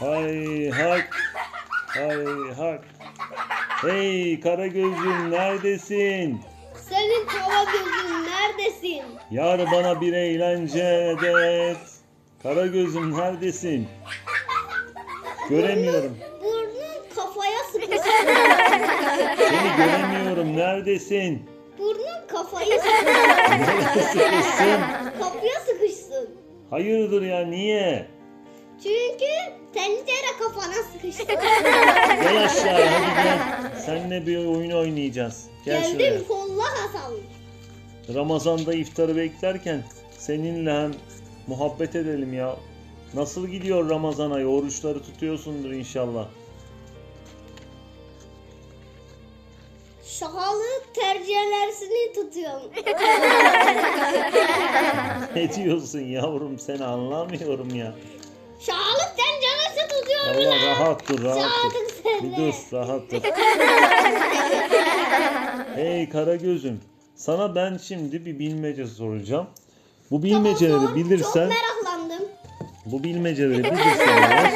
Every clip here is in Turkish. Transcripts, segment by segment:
Hay hak. Hay hak. Hey Karagöz'üm neredesin? Senin kara gözün neredesin? Yar bana bir eğlence et. Karagöz'üm neredesin? Göremiyorum. Burnun kafaya sıkışsın. Seni göremiyorum. Neredesin? Burnun kafayı sıkışsın. Nereye sıkışsın? Kapıya sıkışsın. Hayırdır ya niye? Çünkü tencere kafana sıkıştı. Gel aşağı hadi gel. Seninle bir oyun oynayacağız. Gel şuraya. Geldim kolla Hasan. Ramazan'da iftarı beklerken seninle hem muhabbet edelim ya. Nasıl gidiyor Ramazan ayı? Oruçları tutuyorsundur inşallah. Şahalı tercihlersini tutuyorum. Ne diyorsun yavrum seni anlamıyorum ya. Allah rahat dur rahat dur. Bir dur rahat dur. hey Karagöz'üm sana ben şimdi bir bilmece soracağım. Bu bilmeceleri Tamam, bilirsen, Çok meraklandım. bu bilmeceleri bilirsen eğer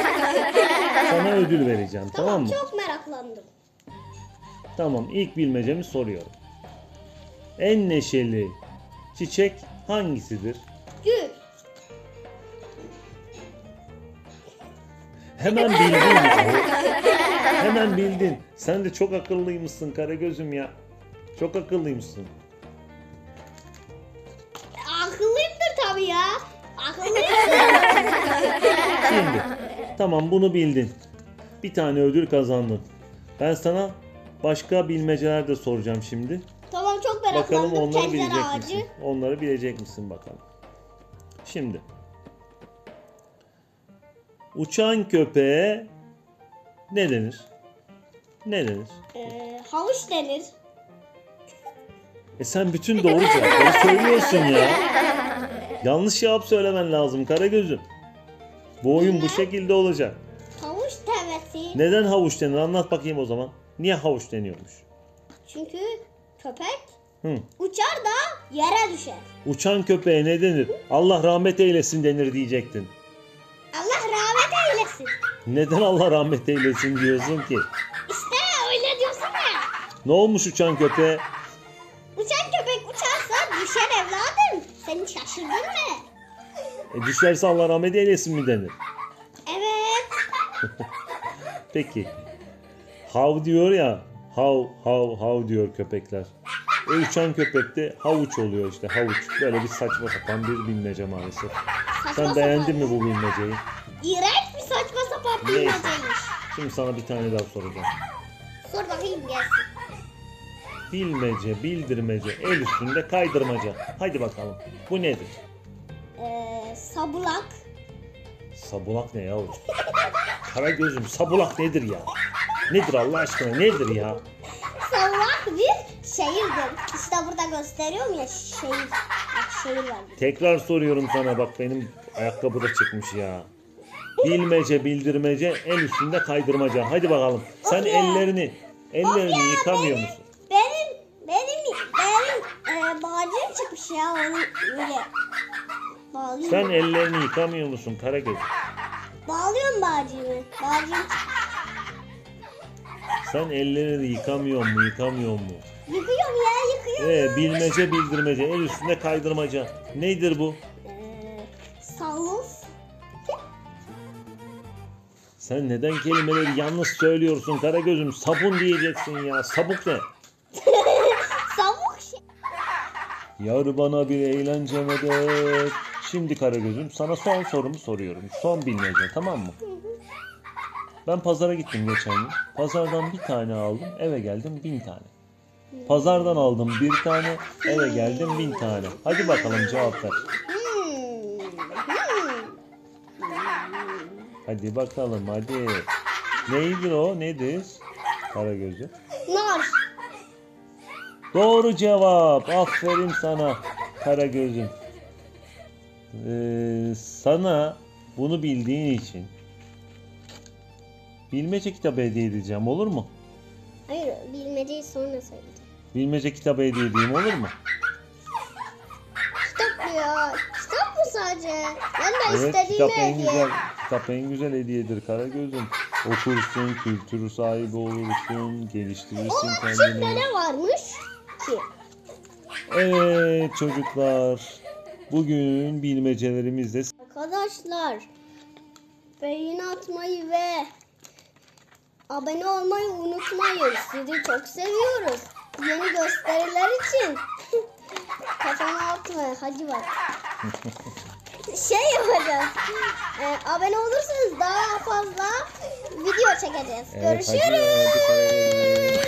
sana ödül vereceğim tamam, Tamam, mı? çok meraklandım. Tamam ilk bilmecemi soruyorum. En neşeli çiçek hangisidir? Hemen bildin. Hemen bildin. Sen de çok akıllıymışsın Karagöz'üm ya. Çok akıllıymışsın. Akıllıyımdır tabii ya. Şimdi tamam bunu bildin. Bir tane ödül kazandın. Ben sana başka bilmeceler de soracağım şimdi. tamam çok meraklandım. Bakalım onları bilecek ağacı. misin? Onları bilecek misin bakalım. Şimdi. Uçan köpeğe ne denir? Ne denir? Ee, havuç denir. E sen bütün doğru cevapları söylüyorsun ya. Yanlış cevap söylemen lazım Karagöz'üm. Bu oyun bu şekilde olacak. Havuç tevesi. Neden havuç denir? Anlat bakayım o zaman. Niye havuç deniyormuş? Çünkü köpek Hı. uçar da yere düşer. Uçan köpeğe ne denir? Allah rahmet eylesin denir diyecektin. Eylesin. Neden Allah rahmet eylesin diyorsun ki? İşte öyle diyorsun ya. Ne olmuş uçan köpeğe? Uçan köpek uçarsa düşer evladım. Seni şaşırdın mı? E düşerse Allah rahmet eylesin mi denir? Evet. Peki. Hav diyor ya. Hav hav hav diyor köpekler. E uçan köpek de havuç oluyor işte havuç. Böyle bir saçma sapan bir bilmece maalesef. Saçma Sen sapan. beğendin mi bu bilmeceyi? İğrenç saçma sapan Neyse. bilmeceymiş. Şimdi sana bir tane daha soracağım. Sor bakayım gelsin. Bilmece, bildirmece, el üstünde kaydırmaca. Hadi bakalım. Bu nedir? Ee, sabulak. Sabulak ne yavrum? Kara gözüm sabulak nedir ya? Nedir Allah aşkına nedir ya? Sabulak bir şehirdir. İşte burada gösteriyorum ya şehir. Bak şehir var. Tekrar soruyorum sana bak benim ayakkabı da çıkmış ya. Bilmece, bildirmece, el üstünde kaydırmaca. Hadi bakalım. Sen ya. ellerini, ellerini ya, yıkamıyor benim- musun? Benim benim benim e, bağcığım çıkmış ya onu böyle bağlıyorum. Sen ellerini yıkamıyor musun Karagöz? Bağlıyorum bağcığımı. Bağcığım çıkmış. Sen ellerini yıkamıyor mu, yıkamıyor mu? Yıkıyorum ya yıkıyorum. Ee, bilmece, bildirmece, el üstünde kaydırmaca. Nedir bu? Sen neden kelimeleri yanlış söylüyorsun Karagöz'üm? Sabun diyeceksin ya. Sabuk ne? Savuk şey. Yar bana bir eğlence medet. Şimdi Karagöz'üm sana son sorumu soruyorum. Son bilmece tamam mı? Ben pazara gittim geçen gün. Pazardan bir tane aldım eve geldim bin tane. Pazardan aldım bir tane eve geldim bin tane. Hadi bakalım cevap ver. Hadi bakalım hadi. Neydir o nedir? Karagöz'üm. Nar. Doğru cevap. Aferin sana Karagöz'üm. Ee, sana bunu bildiğin için bilmece kitabı hediye edeceğim olur mu? Hayır bilmeceyi sonra söyleyeceğim. Bilmece kitabı hediye edeyim olur mu? Kitap mı ya? Kitap mı sadece? Ben de Evet istediğimi hediye. Kitap en güzel hediyedir Karagöz'üm. Okursun, kültür sahibi olursun, geliştirirsin Onun kendini. ne varmış ki? Evet çocuklar. Bugün bilmecelerimizde Arkadaşlar beğeni atmayı ve abone olmayı unutmayın. Sizi çok seviyoruz. Yeni gösteriler için kafama atmayın. Hadi bak. Şey yapacağız. Ee, abone olursanız daha fazla video çekeceğiz. Evet, hadi, Görüşürüz. hadi.